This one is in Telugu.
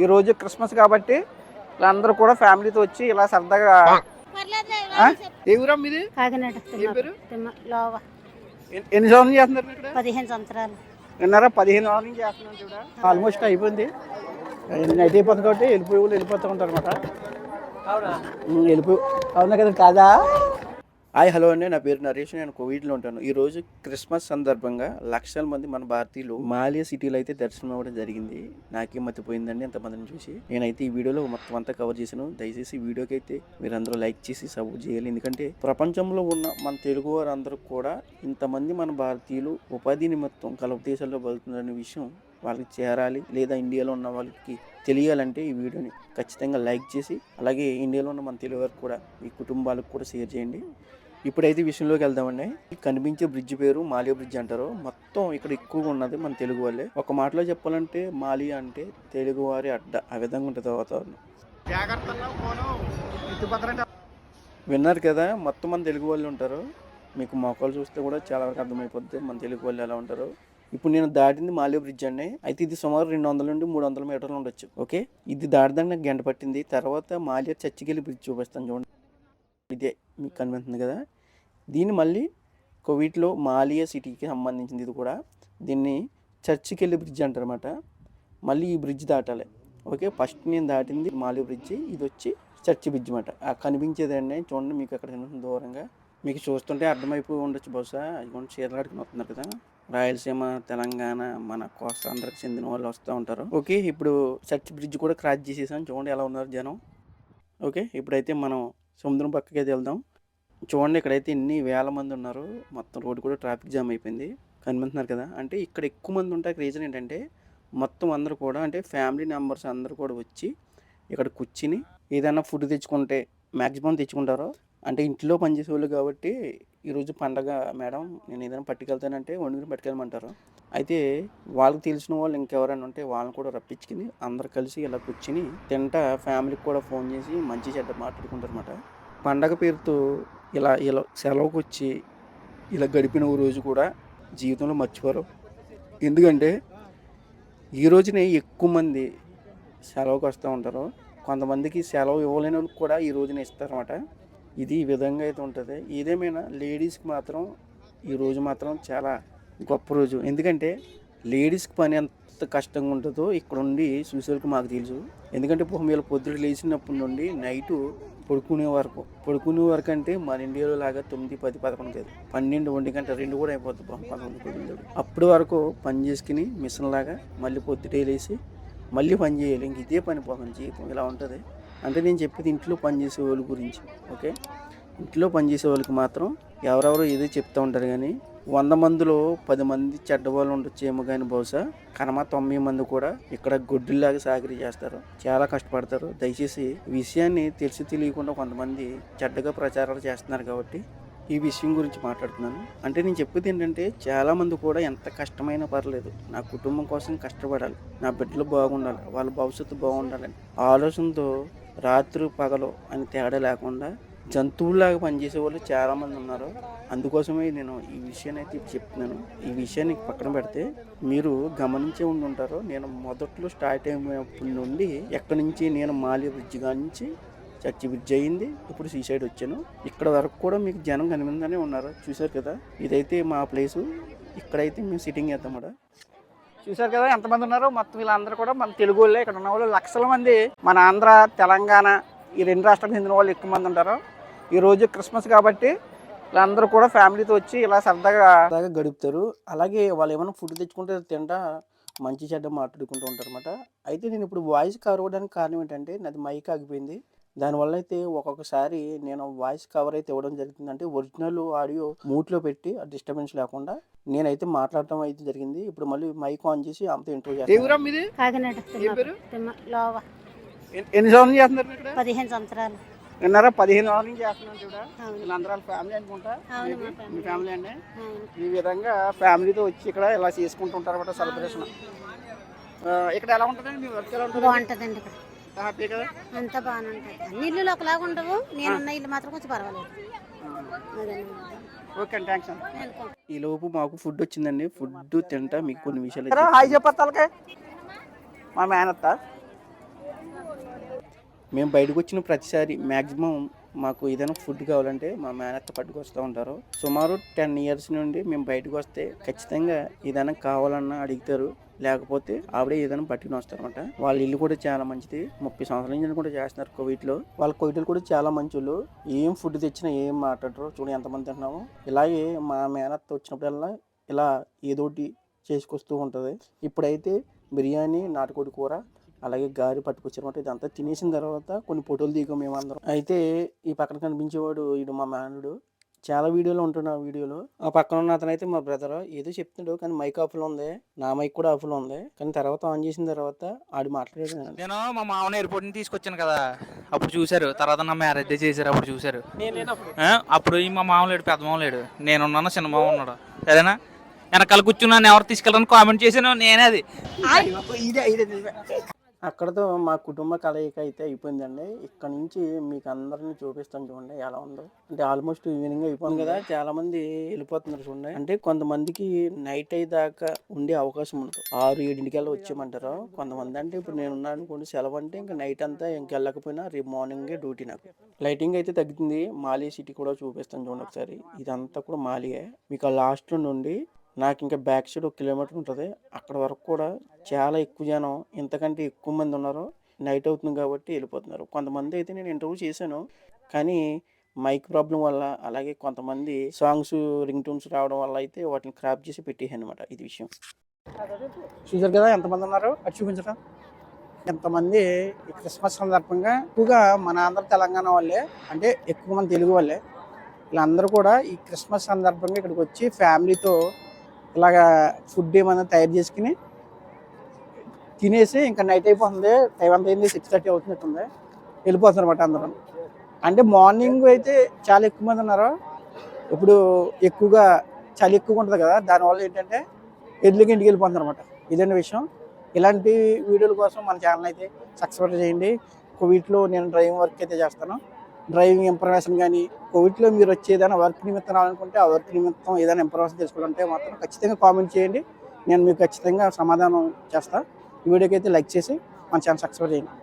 ఈ రోజు క్రిస్మస్ కాబట్టి వీళ్ళందరూ కూడా ఫ్యామిలీతో వచ్చి ఇలా సరదాగా? ఏ కాకినాడ తిమ్మ. లోవ. ఎన్ని- సంవత్సరాలు చేస్తున్నారు మీరు ఇక్కడ? పదిహేను సంవత్సరాలు. విన్నారా? పదిహేను రోజుల నుంచి చేస్తున్నాం చూడ. ఆల్మోస్ట్ అయిపోయింది. నైట్ అయిపోతుంది కాబట్టి వెళ్ళిపోయి వాళ్ళు వెళ్ళిపోతూ ఉంటారు అనమాట వెళ్ళిపోయి అవునా కదా కాదా? హాయ్ హలో అండి. నా పేరు నరేష్. నేను కోవిడ్లో ఉంటాను. ఈరోజు క్రిస్మస్ సందర్భంగా లక్షల మంది మన భారతీయులు మాలియా సిటీలో అయితే దర్శనం అవ్వడం జరిగింది. నాకేం మతిపోయిందండి ఎంతమందిని చూసి. నేనైతే ఈ వీడియోలో మొత్తం అంతా కవర్ చేశాను. దయచేసి వీడియోకి అయితే మీరందరూ లైక్ చేసి సపోర్ట్ చేయాలి. ఎందుకంటే ప్రపంచంలో ఉన్న మన తెలుగు వారందరూ కూడా ఇంతమంది మన భారతీయులు ఉపాధి నిమిత్తం కలవ దేశాల్లో బతుకుతున్న విషయం వాళ్ళకి చేరాలి. లేదా ఇండియాలో ఉన్న వాళ్ళకి తెలియాలంటే ఈ వీడియోని ఖచ్చితంగా లైక్ చేసి అలాగే ఇండియాలో ఉన్న మన తెలుగు వారికి కూడా ఈ కుటుంబాలకు కూడా షేర్ చేయండి. ఇప్పుడైతే విషయంలోకి వెళ్దామండి. కనిపించే బ్రిడ్జ్ పేరు మాలియా బ్రిడ్జ్ అంటారు. మొత్తం ఇక్కడ ఎక్కువగా ఉన్నది మన తెలుగు వాళ్ళే. ఒక మాటలో చెప్పాలంటే మాలియా అంటే తెలుగు వారి అడ్డ. ఆ విధంగా ఉంటుంది వాతావరణం. విన్నారు కదా మొత్తం మన తెలుగు వాళ్ళు ఉంటారు. మీకు మొక్కలు చూస్తే కూడా చాలా వరకు అర్థమైపోద్ది మన తెలుగు వాళ్ళు ఎలా ఉంటారు. ఇప్పుడు నేను దాటింది మాలియా బ్రిడ్జ్ అండి. అయితే ఇది సుమారు రెండు వందల నుండి మూడు వందల మీటర్లు ఉండొచ్చు. ఓకే? ఇది దాటడానికి నాకు గంట పట్టింది. తర్వాత మాలియా చర్చికెళ్ళి బ్రిడ్జ్ చూపిస్తాను చూడండి. ఇదే మీకు కనిపిస్తుంది కదా? దీన్ని మళ్ళీ కోవిడ్లో మాలియా సిటీకి సంబంధించింది ఇది కూడా. దీన్ని చర్చికి వెళ్ళి బ్రిడ్జ్ అంటారనమాట మళ్ళీ ఈ బ్రిడ్జ్ దాటాలి. ఓకే? ఫస్ట్ నేను దాటింది మాలియా బ్రిడ్జ్ ఇది వచ్చి చర్చి బ్రిడ్జ్ అనమాట ఆ కనిపించేది అండి చూడండి మీకు అక్కడ కనిపిస్తుంది దూరంగా. మీకు చూస్తుంటే అర్థమైపోయి ఉండొచ్చు బహుశా. ఇదిగోండి చీరలాడుకుని వస్తున్నారు కదా. రాయలసీమ తెలంగాణ మన కోస్తాంధ్రకు చెందిన వాళ్ళు వస్తూ ఉంటారు. ఓకే? ఇప్పుడు చర్చ్ బ్రిడ్జ్ కూడా క్రాస్ చేసేసాం. చూడండి ఎలా ఉన్నారు జనం. ఓకే? ఇప్పుడైతే మనం సముద్రం పక్కకి అయితే వెళ్దాం. చూడండి ఇక్కడైతే ఎన్ని వేల మంది ఉన్నారు. మొత్తం రోడ్డు కూడా ట్రాఫిక్ జామ్ అయిపోయింది. కనిపిస్తున్నారు కదా? అంటే ఇక్కడ ఎక్కువ మంది ఉంటాయి రీజన్ ఏంటంటే మొత్తం అందరూ కూడా అంటే ఫ్యామిలీ మెంబర్స్ అందరూ కూడా వచ్చి ఇక్కడ కూర్చుని ఏదైనా ఫుడ్ తెచ్చుకుంటే మ్యాక్సిమం తెచ్చుకుంటారు అంటే ఇంట్లో పనిచేసే వాళ్ళు కాబట్టి ఈరోజు పండగ మేడం నేను ఏదైనా పట్టుకెళ్తానంటే వండుకుని పట్టుకెళ్ళమంటారు. అయితే వాళ్ళకి తెలిసిన వాళ్ళు ఇంకెవరైనా ఉంటే వాళ్ళని కూడా రప్పించుకుని అందరు కలిసి ఇలా కూర్చుని తింటా ఫ్యామిలీకి కూడా ఫోన్ చేసి మంచి చెడ్డ మాట్లాడుకుంటారు అనమాట పండగ పేరుతో ఇలా ఇలా సెలవుకి వచ్చి ఇలా గడిపిన ఓ రోజు కూడా జీవితంలో మర్చిపోరు. ఎందుకంటే ఈ రోజునే ఎక్కువ మంది సెలవుకి వస్తూ ఉంటారు. కొంతమందికి సెలవు ఇవ్వలేని వాళ్ళకి కూడా ఈ రోజున ఇస్తారన్నమాట. ఇది ఈ విధంగా అయితే ఉంటుంది. ఏదేమైనా లేడీస్కి మాత్రం ఈ రోజు మాత్రం చాలా గొప్ప రోజు. ఎందుకంటే లేడీస్కి పని ఎంత కష్టంగా ఉంటుందో ఇక్కడ ఉండి చూసేవాళ్ళకి మాకు తెలుసు. ఎందుకంటే వీళ్ళ పొద్దుట లేచినప్పటి నుండి నైటు పడుకునే వరకు పడుకునే వరకు అంటే మన ఇండియాలో లాగా తొమ్మిది పది పదకొండు కాదు. పన్నెండు ఒంటి గంట రెండు కూడా అయిపోతుంది పదకొండు పన్నెండు అప్పటి వరకు పని చేసుకుని మిషన్ లాగా మళ్ళీ పొద్దుటే లేచి మళ్ళీ పని చేయాలి. ఇంక ఇదే పని పోతుంది జీవితం. ఇలా ఉంటుంది. అంటే నేను చెప్పేది ఇంట్లో పనిచేసే వాళ్ళ గురించి ఓకే? ఇంట్లో పనిచేసే వాళ్ళకి మాత్రం ఎవరెవరో ఏదో చెప్తూ ఉంటారు కానీ వంద మందిలో పది మంది చెడ్డ వాళ్ళు ఉండొచ్చేమో కానీ బహుశా కనమ తొమ్మిది మంది కూడా ఇక్కడ గొడ్డుల్లాగా సాగిరి చేస్తారు. చాలా కష్టపడతారు. దయచేసి విషయాన్ని తెలిసి తెలియకుండా కొంతమంది చెడ్డగా ప్రచారాలు చేస్తున్నారు కాబట్టి ఈ విషయం గురించి మాట్లాడుతున్నాను. అంటే నేను చెప్పేది ఏంటంటే చాలామంది కూడా ఎంత కష్టమైనా పర్లేదు. నా కుటుంబం కోసం కష్టపడాలి. నా బిడ్డలు బాగుండాలి. వాళ్ళ భవిష్యత్తు బాగుండాలని ఆలోచనతో రాత్రి పగలు అని తేడా లేకుండా జంతువులాగా పనిచేసే వాళ్ళు చాలామంది ఉన్నారు. అందుకోసమే నేను ఈ విషయాన్ని అయితే చెప్తున్నాను. ఈ విషయాన్ని పక్కన పెడితే మీరు గమనించే ఉండి ఉంటారు నేను మొదట్లో స్టార్ట్ అయినప్పటి నుండి ఎక్కడి నుంచి నేను మాలి బ్రిడ్జ్ నుంచి చర్చి బ్రిడ్జ్ అయింది. ఇప్పుడు సీ సైడ్ వచ్చాను. ఇక్కడ వరకు కూడా మీకు జనం కనిపిందనే ఉన్నారు. చూశారు కదా? ఇదైతే మా ప్లేసు. ఇక్కడైతే మేము సిట్టింగ్ చేద్దాం చూసారు చూశారు కదా ఎంతమంది ఉన్నారో? మొత్తం వీళ్ళందరూ కూడా మన తెలుగు వాళ్ళే. ఇక్కడ ఉన్న వాళ్ళు లక్షల మంది. మన ఆంధ్ర తెలంగాణ ఈ రెండు రాష్ట్రాలకు చెందిన వాళ్ళు ఎక్కువ మంది ఉంటారు. ఈరోజు క్రిస్మస్ కాబట్టి వీళ్ళందరూ కూడా ఫ్యామిలీతో వచ్చి ఇలా సరదాగా సరదాగా గడుపుతారు. అలాగే వాళ్ళు ఏమైనా ఫుడ్ తెచ్చుకుంటే తింటా మంచి చెడ్డ మాట్లాడుకుంటూ ఉంటారు అనమాట అయితే నేను ఇప్పుడు వాయిస్ కవర్ కారణం ఏంటంటే నాది మైక్ ఆగిపోయింది. దానివల్ల అయితే ఒక్కొక్కసారి నేను వాయిస్ కవర్ అయితే ఇవ్వడం జరుగుతుంది అంటే ఒరిజినల్ ఆడియో మూట్లో పెట్టి డిస్టర్బెన్స్ లేకుండా నేనైతే మాట్లాడటం అయితే జరిగింది. ఇప్పుడు మళ్ళీ మైక్ ఆన్ చేసి ఆమెతో ఇంటర్వ్యూ చేస్తాను. కాకినాడ లోవ. ఎన్ని సంవత్సరాలు చేస్తున్నారు ఇక్కడ? పదిహేను సంవత్సరాలు. విన్నారా? పదిహేను రోజుల నుంచి చేస్తున్నాం చూడ. వీళ్ళందరూ వాళ్ళ ఫ్యామిలీ అనుకుంటా? మా ఫ్యామిలీ. అండి. ఈ విధంగా ఫ్యామిలీతో వచ్చి ఇక్కడ ఇలా చేసుకుంటుంటారు అనమాట సెలబ్రేషన్. ఇక్కడ ఎలా ఉంటుందండి? మీ వర్క్ ఎలా ఉంటుంది? బాగుంటుందండి ఇక్కడ. హ్యాపీ కదా? అంతా బాగానే ఉంటుంది. అన్ని ఇల్లు ఒకలాగా ఉండవు. నేనున్న ఇల్లు మాత్రం కొంచెం పర్వాలేదు. Okay thanks. ఈ లోపు మాకు ఫుడ్ వచ్చిందండి. ఫుడ్ తింటా మీకు కొన్ని విషయాలు హాయ్ మా మేనత్త. మేము బయటకు వచ్చిన ప్రతిసారి మ్యాక్సిమం మాకు ఏదైనా ఫుడ్ కావాలంటే మా మేనత్త పట్టుకొస్తూ ఉంటారు. సుమారు టెన్ ఇయర్స్ నుండి మేము బయటకు వస్తే ఖచ్చితంగా ఏదైనా కావాలన్నా అడుగుతారు. లేకపోతే ఆవిడే ఏదైనా పట్టుకుని వస్తారనమాట వాళ్ళ ఇల్లు కూడా చాలా మంచిది. ముప్పై సంవత్సరాల నుంచి కూడా చేస్తున్నారు కోవిట్లో వాళ్ళ కోవిడ్లు కూడా చాలా మంచోళ్ళు. ఏం ఫుడ్ తెచ్చినా ఏం మాట్లాడరు. చూడు ఎంతమంది తింటున్నాము. ఇలాగే మా మేనత్త వచ్చినప్పుడల్లా ఇలా ఏదోటి చేసుకొస్తూ ఉంటుంది. ఇప్పుడైతే బిర్యానీ నాటుకోడి కూర అలాగే గారి పట్టుకొచ్చారన్నమాట. ఇదంతా తినేసిన తర్వాత కొన్ని ఫోటోలు దిగాం మేమందరం. అయితే ఈ పక్కన కనిపించేవాడు ఇడు మా మేనడు చాలా వీడియోలు ఉంటున్నా వీడియోలో. ఆ పక్కన ఉన్న అతను అయితే మా బ్రదర్ ఏదో చెప్తున్నాడు కానీ మైక్ ఆఫ్లో ఉంది. నా మైక్ కూడా ఆఫ్లో ఉంది. కానీ తర్వాత ఆన్ చేసిన తర్వాత ఆడు మాట్లాడాడు నేను మా మామని ఎయిర్పోర్ట్ నుంచి తీసుకొచ్చాను కదా. అప్పుడు చూశారు. తర్వాత నా మ్యారేజ్ చేశారు. అప్పుడు చూశారు. ఆ, అప్పుడు ఈ మా మామ లేడు పెద్ద మామ లేడు. నేనున్నాను చిన్న మామ ఉన్నాడు. సరేనా? వెనకాల కూర్చున్నాను ఎవరు తీసుకెళ్ళని కామెంట్ చేశాను. నేనే అది. అక్కడతో మా కుటుంబ కలయిక అయితే అయిపోయిందండి. ఇక్కడ నుంచి మీకు అందరిని చూపిస్తాను చూడండి ఎలా ఉందో. అంటే ఆల్మోస్ట్ ఈవినింగ్ అయిపోయింది కదా చాలా మంది వెళ్ళిపోతున్నారు చూడండి. అంటే కొంతమందికి నైట్ అయ్యేదాకా ఉండే అవకాశం ఉండదు. ఆరు ఏడింటికల్లా వచ్చేయమంటారు. కొంతమంది అంటే ఇప్పుడు నేను ఉన్నాను అనుకోండి సెలవు అంటే ఇంకా నైట్ అంతా ఇంక వెళ్ళకపోయినా రేపు మార్నింగే డ్యూటీ నాకు. లైటింగ్ అయితే తగ్గుతుంది. మాలి సిటీ కూడా చూపిస్తాను చూడండి ఒకసారి. ఇదంతా కూడా మాలియే. మీకు ఆ లాస్ట్ నుండి నాకు ఇంకా బ్యాక్ సైడ్ ఒక కిలోమీటర్ ఉంటుంది. అక్కడ వరకు కూడా చాలా ఎక్కువ జనం ఇంతకంటే ఎక్కువ మంది ఉన్నారు. నైట్ అవుతుంది కాబట్టి వెళ్ళిపోతున్నారు. కొంతమంది అయితే నేను ఇంటర్వ్యూ చేశాను. కానీ మైక్ ప్రాబ్లం వల్ల అలాగే కొంతమంది సాంగ్స్ రింగ్ టూన్స్ రావడం వల్ల అయితే వాటిని క్రాప్ చేసి పెట్టేసాను అనమాట ఇది విషయం. చూసారు కదా ఎంతమంది ఉన్నారు? అది చూపించడం ఎంతమంది ఈ క్రిస్మస్ సందర్భంగా ఎక్కువగా మన ఆంధ్ర తెలంగాణ వాళ్ళే అంటే ఎక్కువ మంది తెలుగు వాళ్ళే. వీళ్ళందరూ కూడా ఈ క్రిస్మస్ సందర్భంగా ఇక్కడికి వచ్చి ఫ్యామిలీతో ఇలాగా ఫుడ్ ఏమైనా తయారు చేసుకుని తినేసి ఇంకా నైట్ అయిపోతుంది. టైం అంత అయింది సిక్స్ థర్టీ అవుతున్నట్టుంది. వెళ్ళిపోతున్నారు అనమాట అందరం. అంటే మార్నింగ్ అయితే చాలా ఎక్కువ మంది ఉన్నారు. ఇప్పుడు ఎక్కువగా చలి ఎక్కువగా ఉంటుంది కదా. దానివల్ల ఏంటంటే ఎడ్లకి ఇంటికి వెళ్ళిపోతున్నారు అనమాట ఇదండి విషయం. ఇలాంటి వీడియోల కోసం మన ఛానల్ అయితే సబ్స్క్రైబ్ చేయండి. వీటిలో నేను డ్రైవింగ్ వర్క్ అయితే చేస్తాను. డ్రైవింగ్ ఇన్ఫర్మేషన్ కానీ కోవిడ్లో మీరు వచ్చి ఏదైనా వర్క్ నిమిత్తం రావాలనుకుంటే ఆ వర్క్ నిమిత్తం ఏదైనా ఇన్ఫర్మేషన్ తెలుసుకోవాలంటే మాత్రం ఖచ్చితంగా కామెంట్ చేయండి. నేను మీకు ఖచ్చితంగా సమాధానం చేస్తాను ఈ వీడియోకి అయితే లైక్ చేసి మన ఛానల్ సబ్స్క్రైబ్ చేయండి.